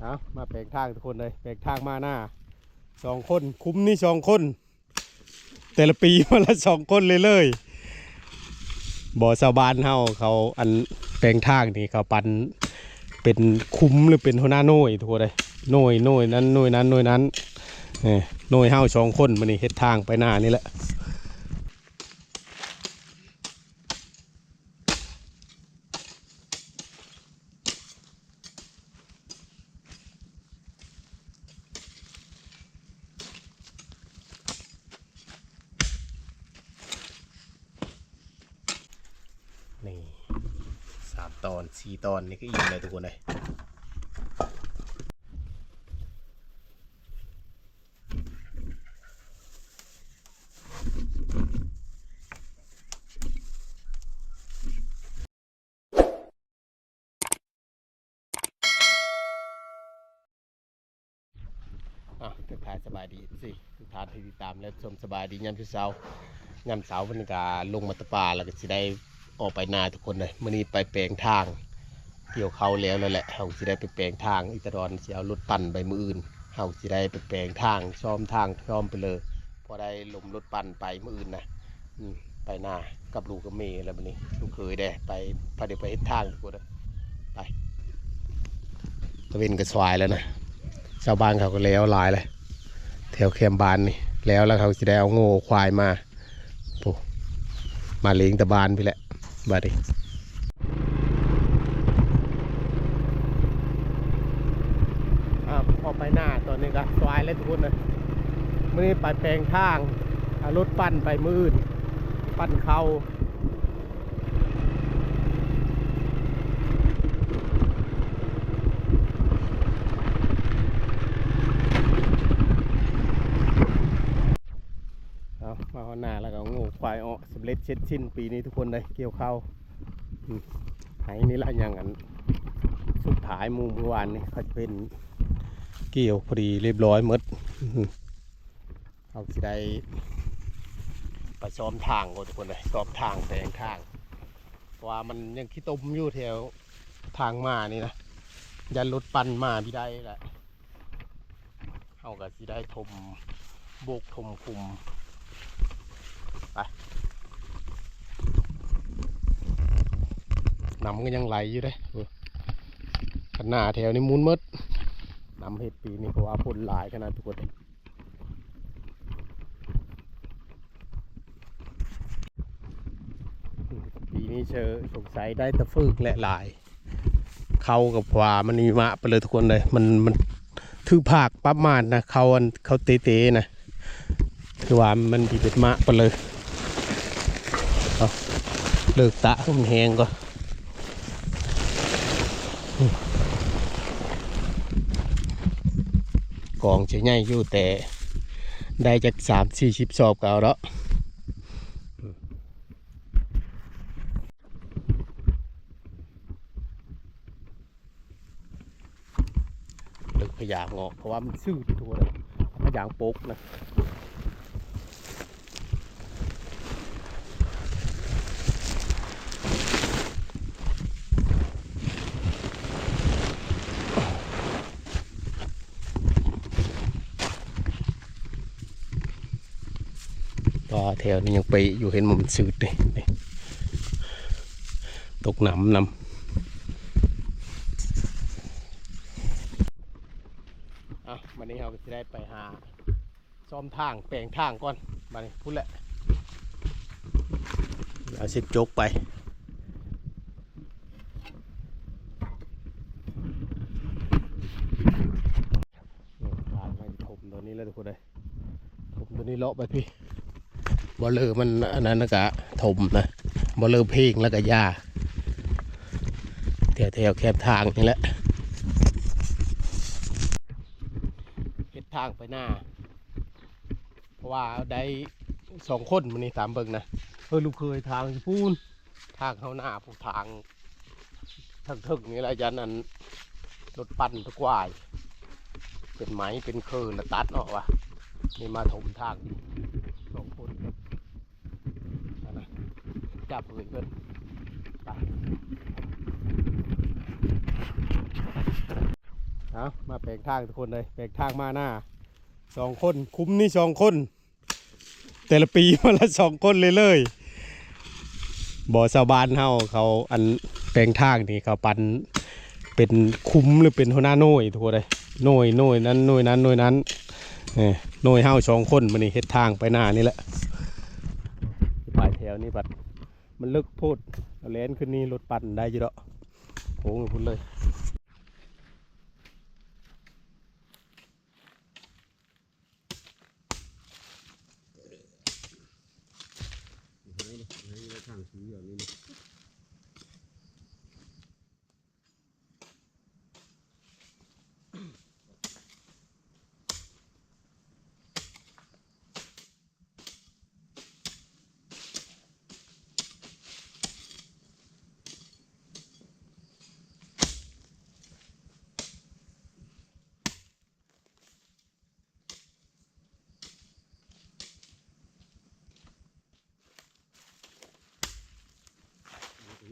เอามาแปลงทางทุกคนเลยแปลงทางมาหน้าสองคนคุ้มนี่สองคน แต่ละปีมาละสองคนเลยเลยบ่อชาวบ้านเฮาเขาอันแปลงทางนี่เขาปันเป็นคุ้มหรือเป็นหัวหน้าหน่ยทุกคนเลยหน่ยหน่ยนั้นหน่ยนั้นหน่ยนั้นเอ้ยหน่ยเฮาสองคนมันนี่เฮ็ดทางไปหน้านี่แหละ นี่ สามตอนสี่ตอนนี่ก็อิ่มเลยทุกคนเลยอะทุกทายสบายดีสิทุกทานที่ติดตามและชมสบายดียามเช้ายามเช้าวันนี้ก็ลงมาตะปาแล้วก็สิได้ ออกไปนาทุกคนเลยมื่อนี้ไปแปลงทาง เกี่ยวเขาแล้วนั่นแหละเฮาสิได้ไปแปลงทางอิตาดอนสิเอารถปั่นไปมืออื่นเฮาสิได้ไปแปลงทางซ้อมทางซ้อมไปเลย พอได้ลมรถปั่นไปมืออื่นนะอืไปนากับลูกกับเมย์แล้ววันนี้ลูกเคยได้ไปพาเดี๋ยวไปเฮ็ดทางทุกคนเลยไปตะเวนกระสวายแล้วนะชาวบ้านเขาก็แล้วหลายเลยแถวแคมบานนี่แล้วแล้วเขาสิได้เอาโง่ควายมาโมาเลี้ยงตะบานพี่แหละ บาดิอ่าพอไปหน้าตอนนี้ก็สวายแล้วทุกคนเลยมื่อนี้ไปแปลงทางรถปั้นไปมืดปั้นเขาเอามาหน้าแล้วก็ เอายออสำเร็จเช็ดชิ้น ปีนี้ทุกคนเลยเกี่ยวข้าวอืมไหนี่ละอย่างนั้นสุดท้ายมูเมื่อวานนี่เขาจะเป็นเกี่ยวพอดีเรียบร้อยมดเอาสิได้ไปซ้อมทางก่อนทุกคนเลยซ้อมทางแปลงทางเพราะว่ามันยังขี้ตมอยู่แถวทางมานี่นะยันรถปั่นมาพี่ได้แหละเอาก็สิได้ทมโบกทมคุม น้ำก็ยังไหลอยู่เด้เออขนาดแถวนี้มุนหมดน้ำเห็ดปีนี้เพราะว่าพ่นหลายขนาดทุกคนปีนี้เชอสงสัยได้แตะฝึกและหลาย เข้ากับว่ามันมีมะไปเลยทุกคนเลย มันมันถือภาคปั๊บมาดนะเขาอันเขาเตะๆนะคือว่ามันดีเป็นมะไปเลย เลิกตะมันแหงก็กองจะใหญ่อยู่แต่ได้จากสามสี่ชิบสอบเก่าแล้วลึกพยางออกเพราะว่ามันซื่อที่ทัวเลยพยางโป๊กนะ ถวนี้ยังไปอยู่เห็นมุมนสืดเลยตกหนำนำอะวันนี้เราก็จะได้ไปหาซ่อมทางแปลงทางก่อนมานี่พูดแหละเอาสิจกไปนี่ทางมันถมตัวนี้แล้วทุกคนเลยถมตัวนี้เลาะไปพี่ บอลเลอร์มันอันนั้นนะกะถมนะบอลเลอร์เพลงแล้วก็หญ้าแถวแถวๆแคบทางนี่แหละเห็ดทางไปหน้า เพราะว่าได้สองคนมันนี่ตามเบิงนะเออลูกเคยทางพูนทางเข้าหน้าผูกทางทางถึกนี่แหละยันอันรถปั่นตะกวายเป็นไม้เป็นเคือล้วตัดออกว่ะนี่มาถมทางคนเอานะ จับเลยเพื่อนไปเอามาแปลงทางทุกคนเลยแปลงทางมาหน้าสองคนคุ้มนี่สองคน แต่ละปีมาละสองคนเลยเลยบ่อชาวบ้านเฮาเขาอันแปลงทางนี่เขาปันเป็นคุ้มหรือเป็นหัวหน้าหน่ยทุกคนเลยหน่ยหน่ยนั้นหน่ยนั้นหน่ยนั้นเอ้ยหน่ยเฮาสองคนมันนี่เฮ็ดทางไปหน้านี่แหละปลายแถวนี่บัด มันลึกโพูดเอาเลนขึ้นนี่รถปั่นได้จีดอกโอ้งไปพุ่นเลย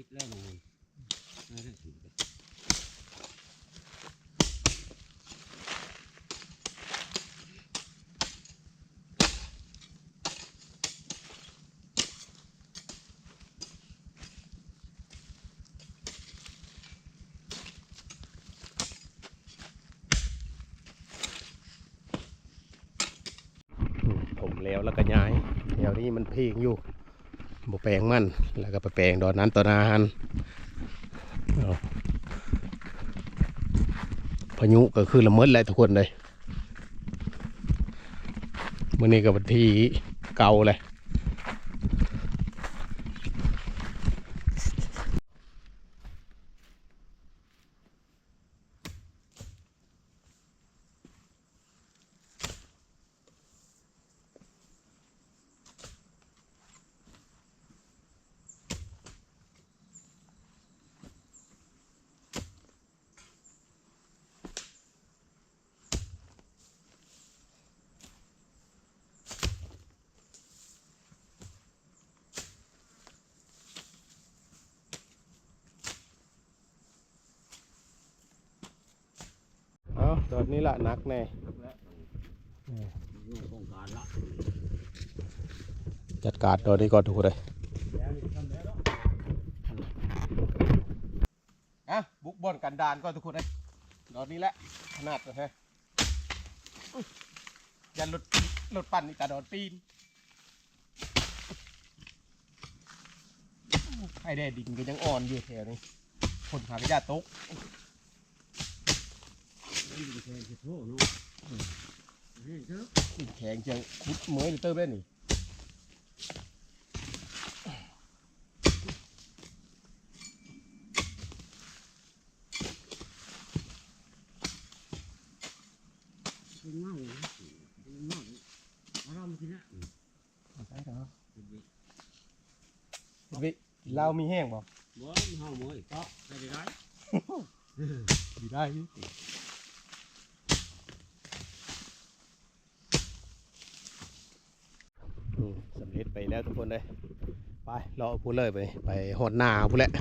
วิทย์แล้วมองน่าจะถึงกันอืมถมแล้วแล้วก็ย้ายแถวนี้มันเพลงอยู่ บแปลงมันแล้วก็ไปแปลงดอนนั้นตอนาหารเอาพายุก็คือละเมิดเลยทุกคนเลยมื่อนี้กับวันที่เก่าเลย ตอนนี้ละหนักแน่นี่โครงการละจัดการตอนนี้ก่อนทุกคนเลยอะบุกบอนกันดานก่อนทุกคนเลยตอนนี้แหละขนาดนะฮะอุ๊ยยันรถรถปั่นนี่กระโดดปีนไอแดดดินก็ยังอ่อนอยู่แถวนี้คนขากระยาตกนี่เป็น แค่จะโทษเนาะนี่เถอะนี่แข็งจังคุดเหมยหรือเติมได้นี่เป็นเมาเป็นเมาเอาเรามากินละใช่เหรอเป็นวิวิเรามีแห้งบ่บ่เฮาหมอยก็ได้ได้ดีได้พี่อืมสำเร็จไป แล้วทุกคนเลยไปรอพูดเลยไปไปหอดหน้าพูดแหละ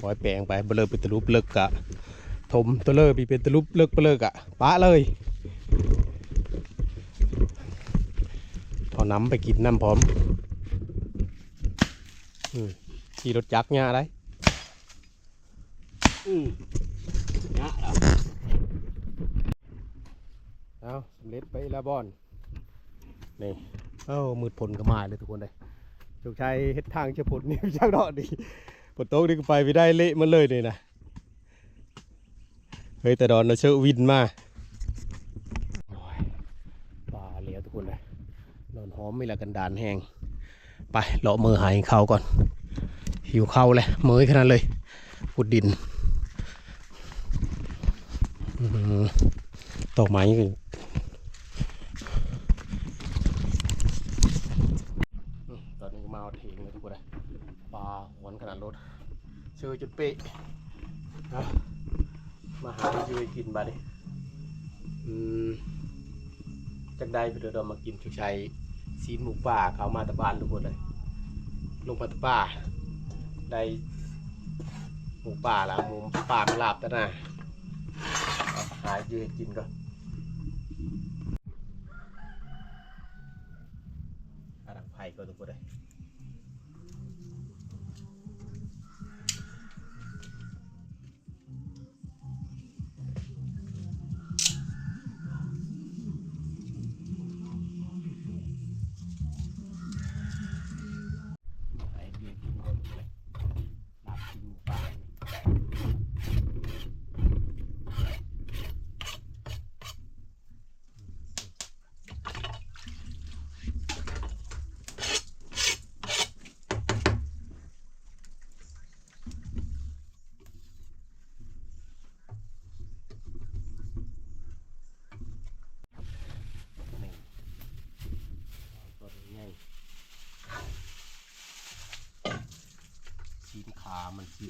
คอยแปลงไปเบลอเป็นตะลุปเลิกกะถมตัวเลอปีเป็นตะลุปเลิกเปเลิกอะปะเลยเอาน้ำไปกินน้ำพร้อมอืมขี่รถจักรเนี่ยอะไรอืมนะแล้วเอาสำเร็จไปละบอนนี่ เอ้ามืดผลก็มาเลยทุกคนเลยจงชัยเฮ็ดทางเชื่อผลนี่ช่างดอกดีฝนตกนี่ก็ไปไม่ได้เละมันเลยเลยนะเฮ้ยแต่ดอนเราเชื่อวินมาป่าเหลียวทุกคนเลยนอนหอมไม่ละกันดานแห้งไปเลาะมือหายเข้าก่อน หิวเข้าเลยมือขนาดเลยขุดดินอื้อหือตกไม้คืออืมตอนนี้ก็มาเอาทิ้งเลยทุกคนเลยปลา หวนรถเชื่อจุดเป๊ะอะมาหาอยู่ให้กินบาดิอืมจากได้ไปเดี๋ยวเรามากินชุกชัยซีนหมูป่าเขามาตะบานทุกคนเลย ลงมาตะป่า ได้หมูป่าละหมูป่ามาลาบตะนะยืนกินก่อน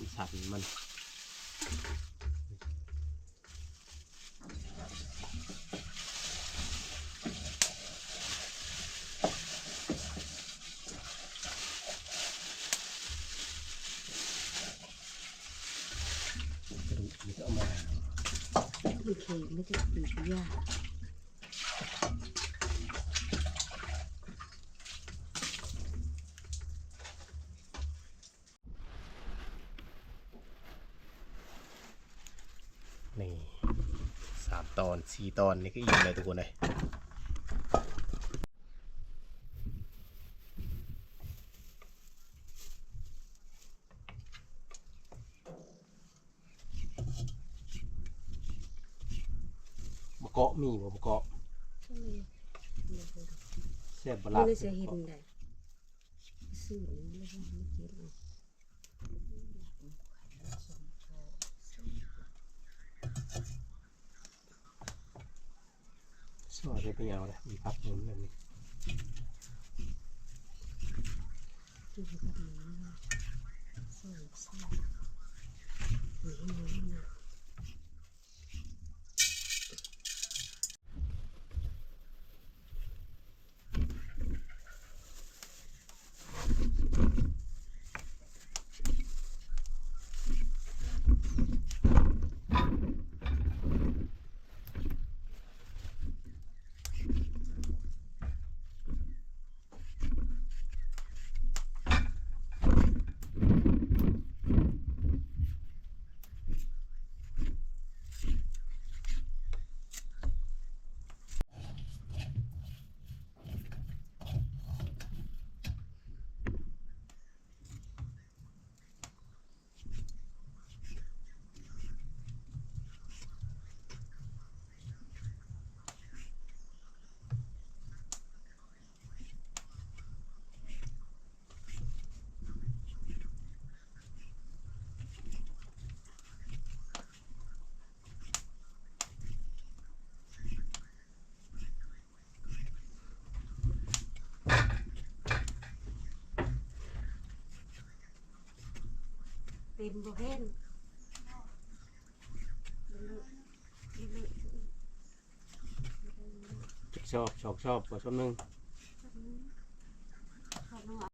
อิสันมันกระดูกนี่ก็เอามามันเค็มไม่จะปีกยาก นี่สามตอนสี่ตอนนี่ก็อิ่มเลยทุกคนเลยมะเกาะมีบ่มะเกาะก็เลยเลยแซ่บบมัลานเลยจะเห็นได้สื่อนี่เลยว่าไม่เก็บเอา สวยได้เป็นยาวเลยมีพักหนุนแบบนี้ ที่เขาทำนี้นะ ใส่ใส่นี่นี่นะ เต็มบ่เห็นเลอะเลอะชอบชอบชอบกว่าชอบนึงเขาเนาะ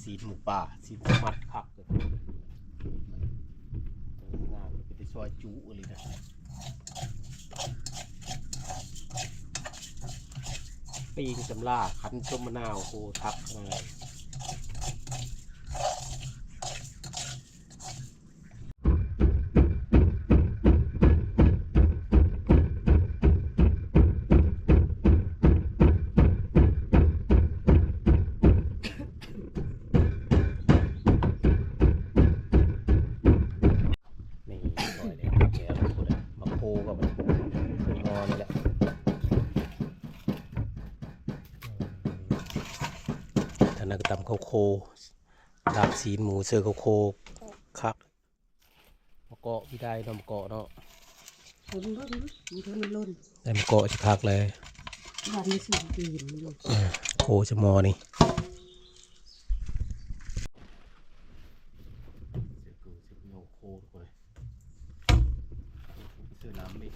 สีหมูป่าสีหมูมัดคักเลยงามเป็นที่ซอยจุเลยนะ ปีงจำลาคันชมมะนาวโคทับอะไร ดาบซีนหมูเสือข้าวโคคักมะเกาะพี่ได้เนาะมะเกาะเนาะผมเบิ่งมันเท่ามันล้นได้มะเกาะจะคักเลยวันนี้สิ่งดีมันอยู่เออโคจะมอนี่เสือกูเสือโยโคทุกคนเลยเสือน้ำนี่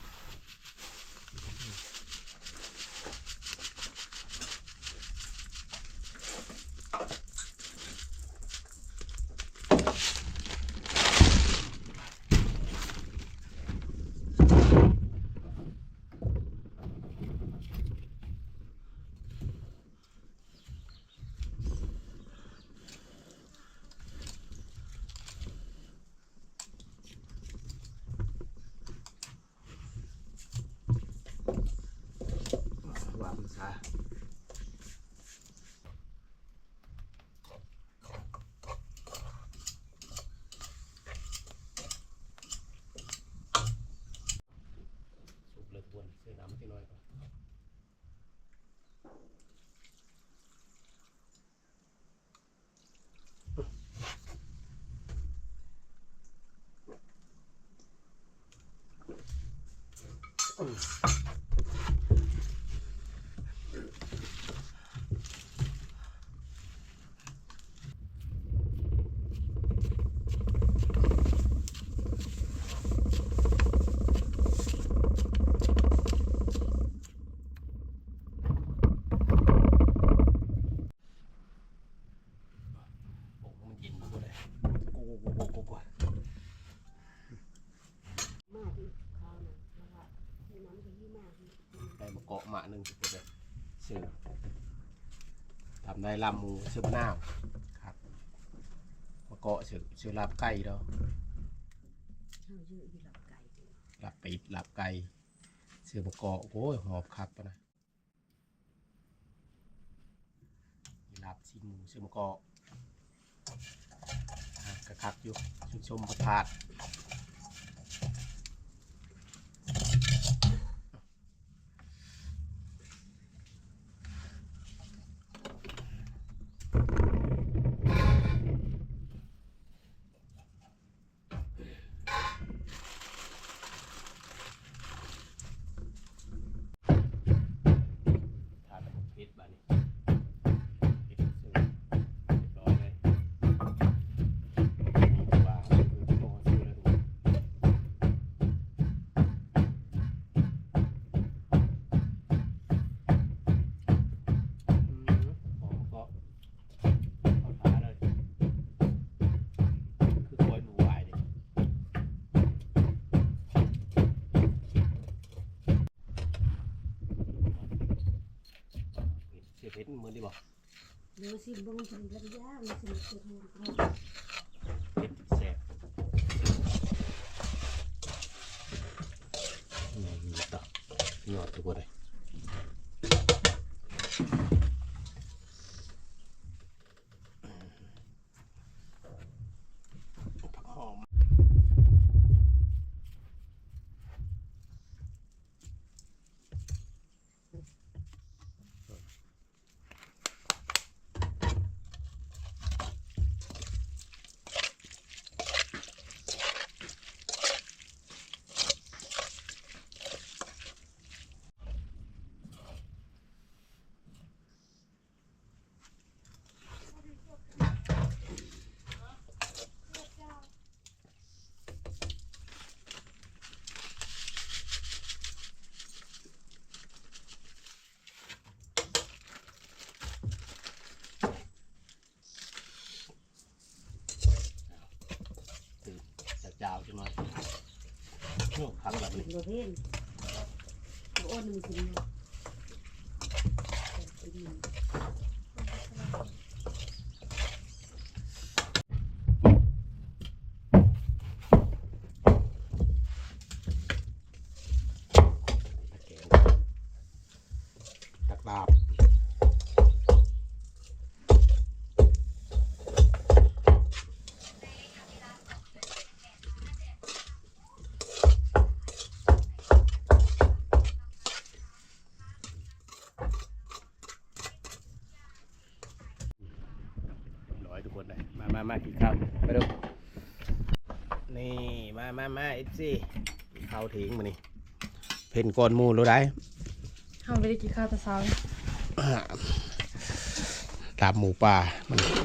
กาะหมาหนึ่งทุกคนเลยซื้อทำได้ลำหมูซื้อมะนาวครับมาเกาะซื้อซื้อลาบไก่เนาะข้าวเยอะอยู่หลับไก่ตัวลาบเป็ดลาบไก่ซื้อมาเกาะโอ้ยหอบคักปะนะมีลาบซีนหมูซื้อมาเกาะอะกระคักอยู่ชุมชมประทาด เดี๋ยวสิบงจันทร์ยามันสิเกิดเหตุ เพชรแสบอืมนี่ต่อหยอดทุกคนเลยผักหอม ตื่นจากยาวจังหน่อยโอ้พักแล้วนี่โรเทนโอ้นมันสิเนาะ นี่มามามาเอฟซีกินข้าวทิ้งมานี่เพ่นก้อนหมูรู้ได้เขาไม่ได้กินข้าวแต่เช้า ลาบหมูป่ามันมัน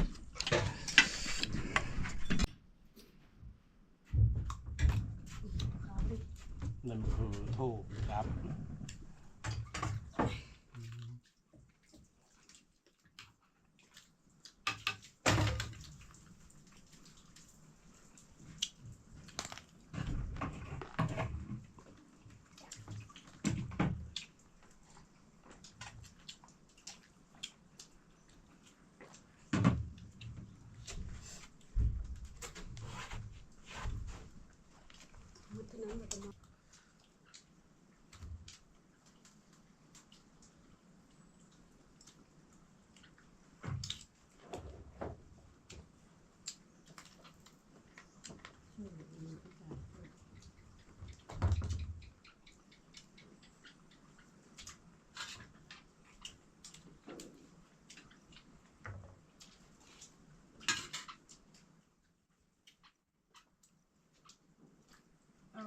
เอา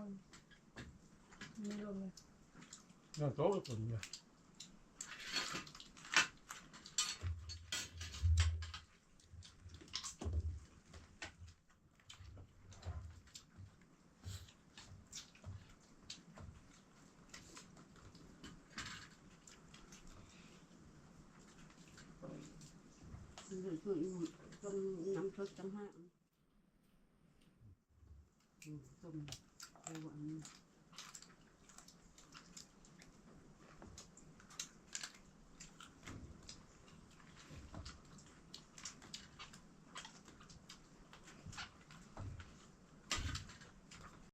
ไม่ลงเลยน้ำโต๊ะคน เนี่